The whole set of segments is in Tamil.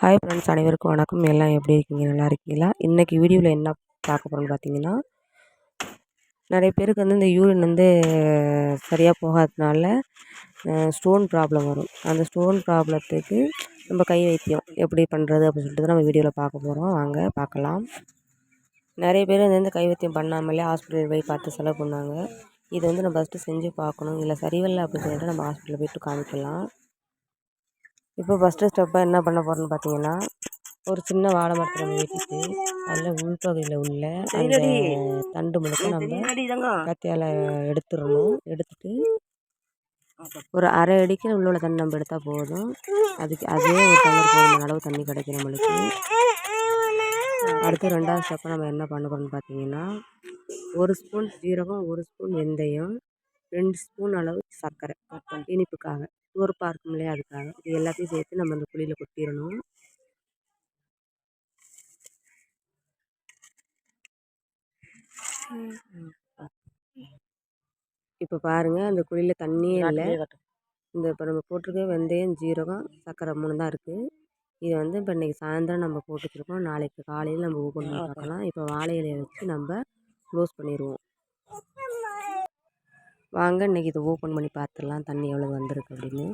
ஹாய் ஃப்ரெண்ட்ஸ் அனைவருக்கும் வணக்கம். எல்லாம் எப்படி இருக்கீங்க? நல்லா இருக்கீங்களா? இன்றைக்கி வீடியோவில் என்ன பார்க்க போகிறோம்னு பார்த்தீங்கன்னா நிறைய பேருக்கு வந்து இந்த யூரின் வந்து சரியாக போகாததுனால ஸ்டோன் ப்ராப்ளம் வரும். அந்த ஸ்டோன் ப்ராப்ளத்துக்கு நம்ம கை வைத்தியம் எப்படி பண்ணுறது அப்படின்னு சொல்லிட்டு நம்ம வீடியோவில் பார்க்க போகிறோம் வாங்க பார்க்கலாம். நிறைய பேர் வந்து கை வைத்தியம் பண்ணாமலே ஹாஸ்பிட்டல் போய் பார்த்து செலவு பண்ணாங்க. இது வந்து நம்ம ஃபஸ்ட்டு செஞ்சு பார்க்கணும். இல்லை சரியில்லை அப்படின்னு சொல்லிட்டு நம்ம ஹாஸ்பிட்டலில் போய்ட்டு காமிக்கலாம். இப்போ ஃபஸ்ட்டு ஸ்டெப்பாக என்ன பண்ண போகிறோன்னு பார்த்தீங்கன்னா ஒரு சின்ன வாழை மரத்தை நம்ம வெட்டிட்டு அதில் உள்பகுதியில் உள்ள அந்த தண்டு முழுக்க நம்ம கத்தியால் எடுத்துடணும். எடுத்துட்டு ஒரு அரை அடிக்கு உள்ள உள்ள தண்ணி நம்ம எடுத்தால் போதும். அதுக்கு அதே ஒரு டம்ளர் போதுமான அளவு தண்ணி கிடைக்கும் நம்மளுக்கு. அடுத்து ரெண்டாவது ஸ்டெப்பை நம்ம என்ன பண்ண போகிறோம்னு பார்த்தீங்கன்னா ஒரு ஸ்பூன் ஜீரகம் ஒரு ஸ்பூன் வெந்தயம் ரெண்டு ஸ்பூன் அளவு சர்க்கரை இனிப்புக்காக. துவர்ப்பாக இருக்கும் இல்லையா அதுக்காக? இது எல்லாத்தையும் சேர்த்து நம்ம அந்த குழியில் கொட்டிடணும் இப்போ பாருங்கள் அந்த குழியில் தண்ணியே இல்லை. இந்த இப்போ நம்ம போட்டிருக்க வெந்தயம் ஜீரகம் சர்க்கரை மூணு தான் இருக்குது இதை வந்து இப்போ இன்றைக்கி சாயந்தரம் நம்ம போட்டு வச்சுருக்கோம் நாளைக்கு காலையில் நம்ம ஓப்பன் பண்ணி பார்க்கலாம். இப்போ வாழை இலையை வச்சு நம்ம க்ளோஸ் பண்ணிடுவோம் வாங்க இன்றைக்கி இதை ஓப்பன் பண்ணி பார்த்துடலாம். தண்ணி எவ்வளோ வந்திருக்கு அப்படின்னு.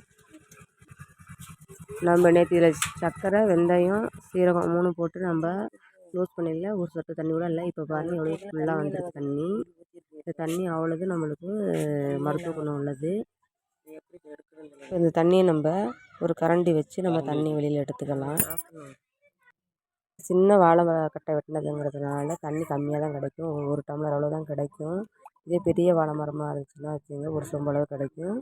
நம்ம நேற்று இதில் சர்க்கரை வெந்தயம் சீரகம் மூணு போட்டு நம்ம க்ளோஸ் பண்ணிடல. ஒரு சொட்டு தண்ணி கூட இல்லை. இப்போ பாருங்கள் எவ்வளோ ஃபுல்லாக வந்திருக்கு தண்ணி. இந்த தண்ணி அவ்வளோது நம்மளுக்கு மருத்துவ குணம் உள்ளது. இந்த தண்ணியை நம்ம ஒரு கரண்டி வச்சு நம்ம தண்ணி வெளியில் எடுத்துக்கலாம். சின்ன வாழை கட்டை வெட்டினதுங்கிறதுனால தண்ணி கம்மியாக தான் கிடைக்கும். ஒரு டம்ளர் அளவு தான் கிடைக்கும். இதே பெரிய வாழை மரமாக இருந்துச்சுன்னா வச்சுக்கோங்க ஒரு சொம்பு அளவு கிடைக்கும்.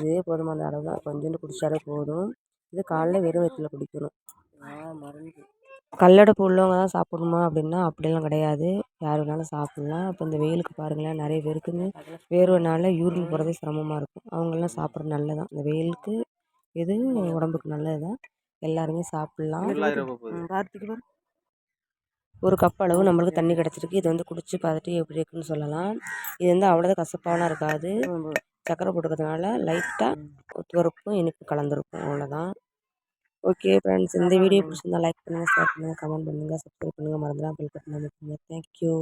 இதே போதுமான அளவு தான் கொஞ்சோண்டு குடித்தாலே போதும். இது காலைல வெறும் வயிற்றில் குடிக்கணும். கல்லடைப்பு உள்ளவங்க தான் சாப்பிடணுமா அப்படின்னா அப்படிலாம் கிடையாது. யார் வேணாலும் சாப்பிட்லாம். இப்போ இந்த வெயிலுக்கு பாருங்களேன் நிறைய பேருக்கு வேர்வைனால யூரின் போகிறதே சிரமமாக இருக்கும். அவங்கெல்லாம் சாப்பிட்றது நல்லதான் இந்த வெயிலுக்கு இது உடம்புக்கு நல்லது தான் எல்லாருமே சாப்பிட்லாம். ஒரு கப் அளவு நம்மளுக்கு தண்ணி கிடச்சிருக்கு. இது வந்து குடிச்சு பார்த்துட்டு எப்படி இருக்குன்னு சொல்லலாம். இது வந்து அவ்வளோதான் கசப்பாலாம் இருக்காது. சக்கரை போட்டுக்கிறதுனால லைட்டாக துவர்ப்பும் இனிப்பு கலந்துருக்கும். அவ்வளோதான் ஓகே ஃப்ரெண்ட்ஸ் இந்த வீடியோ பிடிச்சிருந்தா லைக் பண்ணுங்கள் ஷேர் பண்ணுங்கள் கமெண்ட் பண்ணுங்கள் சப்ஸ்கிரைப் பண்ணுங்கள் மறந்துடாமல் பில் பட்டன் அமைக்குங்க. தேங்க்யூ